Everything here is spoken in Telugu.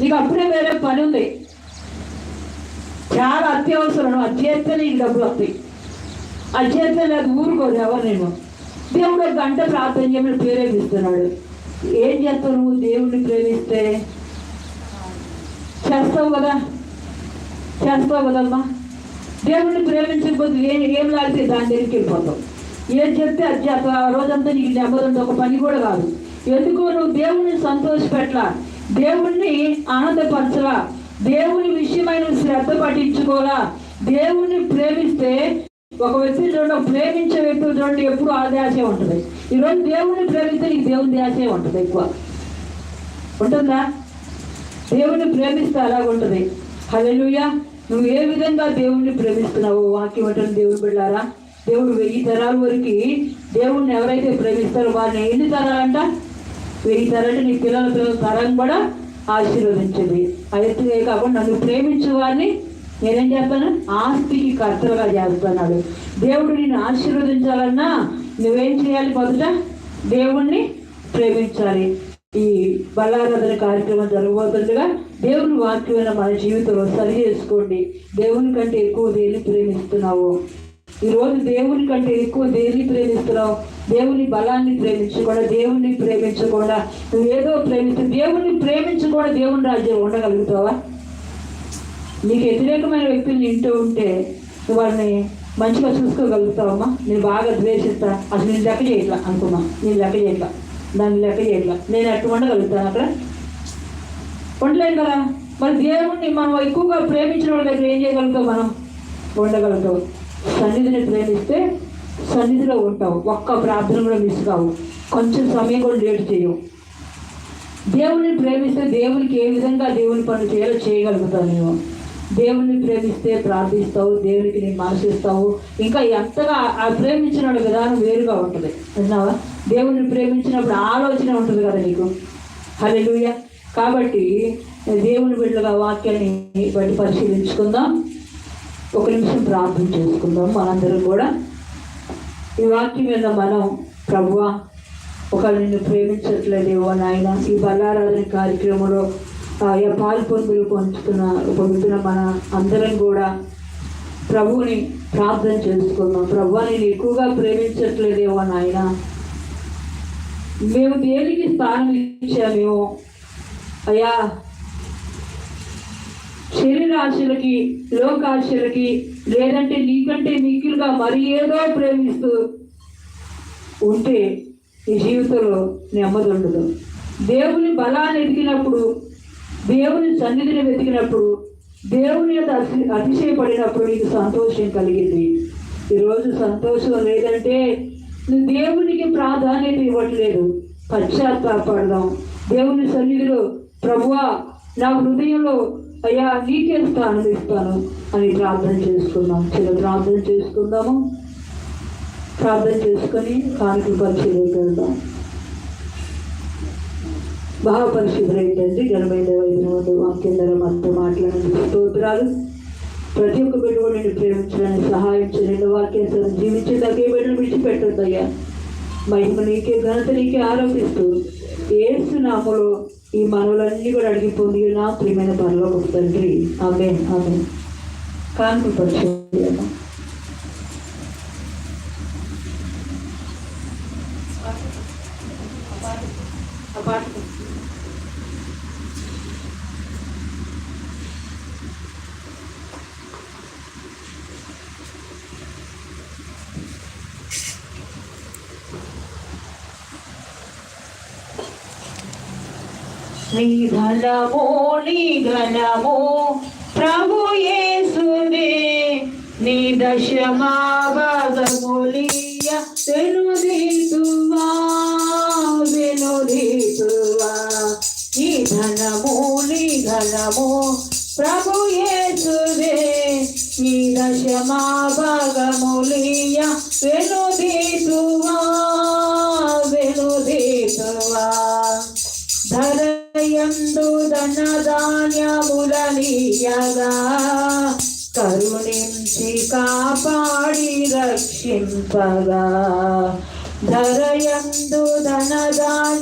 నీకు అప్పుడే వేరే పని ఉంది. చాలా అత్యవసరం అది చేస్తే నీకు డబ్బులు వస్తాయి. అది చేస్తే లేదు ఊరుకోదు ఎవరు నేను. దేవుడు ఒక గంట ప్రార్థన చేయమని ప్రేరేపిస్తున్నాడు. ఏం చేస్తావు నువ్వు? దేవుడిని ప్రేమిస్తే. చేస్తావు కదా? చేస్తావు కదమ్మా? దేవుడిని ప్రేమించకపోతే ఏం ఏం లాగితే దాని దగ్గరికి వెళ్ళిపోతావు. ఏం చెప్తే అది చేస్తావు. ఆ రోజంతా నీకు నెమ్మది ఒక పని కూడా కాదు. ఎందుకో నువ్వు దేవుడిని సంతోషపెట్టలా దేవుణ్ణి ఆనందపరచలా? దేవుని విషయమైన శ్రద్ధ పట్టించుకోవాలా? దేవుణ్ణి ప్రేమిస్తే ఒక వ్యక్తిని చూడండి ప్రేమించే వ్యక్తులు చూడండి ఎప్పుడు ఆ ధ్యాసే ఉంటుంది. ఈరోజు దేవుణ్ణి ప్రేమిస్తే నీకు దేవుని ధ్యాసే ఉంటుంది ఎక్కువ. ఉంటుందా? దేవుణ్ణి ప్రేమిస్తే అలాగుంటుంది ఉంటుంది. నువ్వు ఏ విధంగా దేవుణ్ణి ప్రేమిస్తున్నావు వాక్యం ఉంటుంది దేవుడు బిడ్డారా? దేవుడు వెయ్యి తరాల వరకు దేవుణ్ణి ఎవరైతే ప్రేమిస్తారో వారిని ఎన్ని తరాలంట? వెయ్యి నీ పిల్లల పిల్లల తరం కూడా ఆశీర్వదించింది. అయితే కాకుండా నన్ను ప్రేమించే వారిని నేనేం చేస్తాను? ఆస్తికి కర్తలుగా చేస్తున్నాడు. దేవుడు నిన్ను ఆశీర్వదించాలన్నా నువ్వేం చేయాలి మొదట? దేవుణ్ణి ప్రేమించాలి. ఈ బలారాధన కార్యక్రమం జరగబోతుండగా దేవుని వాక్యమైన మన జీవితంలో సరి చేసుకోండి. దేవుని కంటే ఎక్కువ దేన్ని ప్రేమిస్తున్నావు? ఈ రోజు దేవుని కంటే ఎక్కువ దేన్ని ప్రేమిస్తున్నావు? దేవుని బలాన్ని ప్రేమించకుండా దేవుణ్ణి ప్రేమించకుండా నువ్వేదో ప్రేమించు దేవుణ్ణి ప్రేమించకుండా దేవుని రాజ్యం ఉండగలుగుతావా? నీకు వ్యతిరేకమైన వ్యక్తులు వింటూ ఉంటే వాడిని వాళ్ళని మంచిగా చూసుకోగలుగుతావమ్మా? నేను బాగా ద్వేషిస్తా. అసలు నేను లెక్క చేయట్లా అనుకున్నా. నేను లెక్క చేయట్లా. దాన్ని లెక్క చేయట్లా. నేను అట్టు ఉండగలుగుతాను అక్కడ? ఉండలేను కదా? మరి దేవుణ్ణి మనం ఎక్కువగా ప్రేమించిన వాళ్ళ దగ్గర ఏం చేయగలుగుతాం మనం? ఉండగలుగుతాం. సన్నిధిని ప్రేమిస్తే సన్నిధిలో ఉంటావు. ఒక్క ప్రార్థన కూడా మిస్ కావు. కొంచెం సమయం కూడా లేట్ చేయవు. దేవుని ప్రేమిస్తే దేవునికి ఏ విధంగా దేవుని పనులు చేయాలో చేయగలుగుతావు నువ్వు దేవుని ప్రేమిస్తే ప్రార్థిస్తావు దేవునికి నేను మనసిస్తావు. ఇంకా ఎంతగా ఆ ప్రేమించిన వాళ్ళ విధానం వేరుగా ఉంటుంది. విన్నావా? దేవుని ప్రేమించినప్పుడు ఆలోచన ఉంటుంది కదా నీకు. హలో కాబట్టి దేవుని బిడ్డగా వాక్యాన్ని బట్టి పరిశీలించుకుందాం. ఒక నిమిషం ప్రార్థన చేసుకుందాం. మనందరం కూడా ఈ వాక్యం మీద మనం ప్రభువ ఒక నిన్ను ప్రేమించట్లేదేవో నాయన ఈ బల్లారాధన కార్యక్రమంలో ఆయా పాలు పొందులు పొందుతున్న పొందుతున్న మన అందరం కూడా ప్రభువుని ప్రార్థన చేసుకుందాం. ప్రభు నేను ఎక్కువగా ప్రేమించట్లేదేవో నాయన. మేము దేనికి స్థానం ఇచ్చామేమో అయ్యా శరీరాశలకి లోకాశలకి లేదంటే నీకంటే మిక్కిలుగా మరి ఏదో ప్రేమిస్తూ ఉంటే ఈ జీవితంలో నెమ్మది ఉండదు. దేవుని బలాన్ని ఎదిగినప్పుడు దేవుని సన్నిధిని వెతికినప్పుడు దేవుని యొక్క అతి అతిశయపడినప్పుడు నీకు సంతోషం కలిగింది. ఈరోజు సంతోషం లేదంటే నువ్వు దేవునికి ప్రాధాన్యత ఇవ్వట్లేదు. పశ్చాత్తాపడదాం. దేవుని సన్నిధిలో ప్రభువా నా హృదయంలో అయ్యా నీకే స్థానం ఇస్తాను అని ప్రార్థన చేసుకుందాం. చిన్న ప్రార్థన చేసుకుందాము. ప్రార్థన చేసుకొని కానుకలు పరిశీలన వెళ్దాం. మహాపరిశుభ్రైతండి ఘనమైన వైద్యుడు వాక్యం ధర మనతో మాట్లాడిన స్తోత్రాలు. ప్రతి ఒక్క బిడ్డ కూడా నేను ప్రేమించడానికి సహాయం చేయండి. వాక్యం జీవించే తగ్గే బిడ్డను విడిచిపెట్టొద్దయ్యా. మహిమ నీకే ఘనత నీకే ఆరోపిస్తూ ఏసు నామలో ఈ మనవులన్నీ కూడా అడిగి పొంది నా ప్రియమైన పనిలో తండ్రి ఆమె ఆమె కానుక పరిశీలన నీ ఘనము నీ ఘనము ప్రభు యేసుదే నీ దశమా భాగములియ వెనుదీతువా వెనుదీతువా నీ ఘనము నీ ఘనము ప్రభు యేసుదే నీ దశమా భాగములియ వెనుదీతువా ధనధాన్యములనీయగా. కరుణించి కాపాడి రక్షింపగా. ధరయందు ధనధాన్యములనీయగా.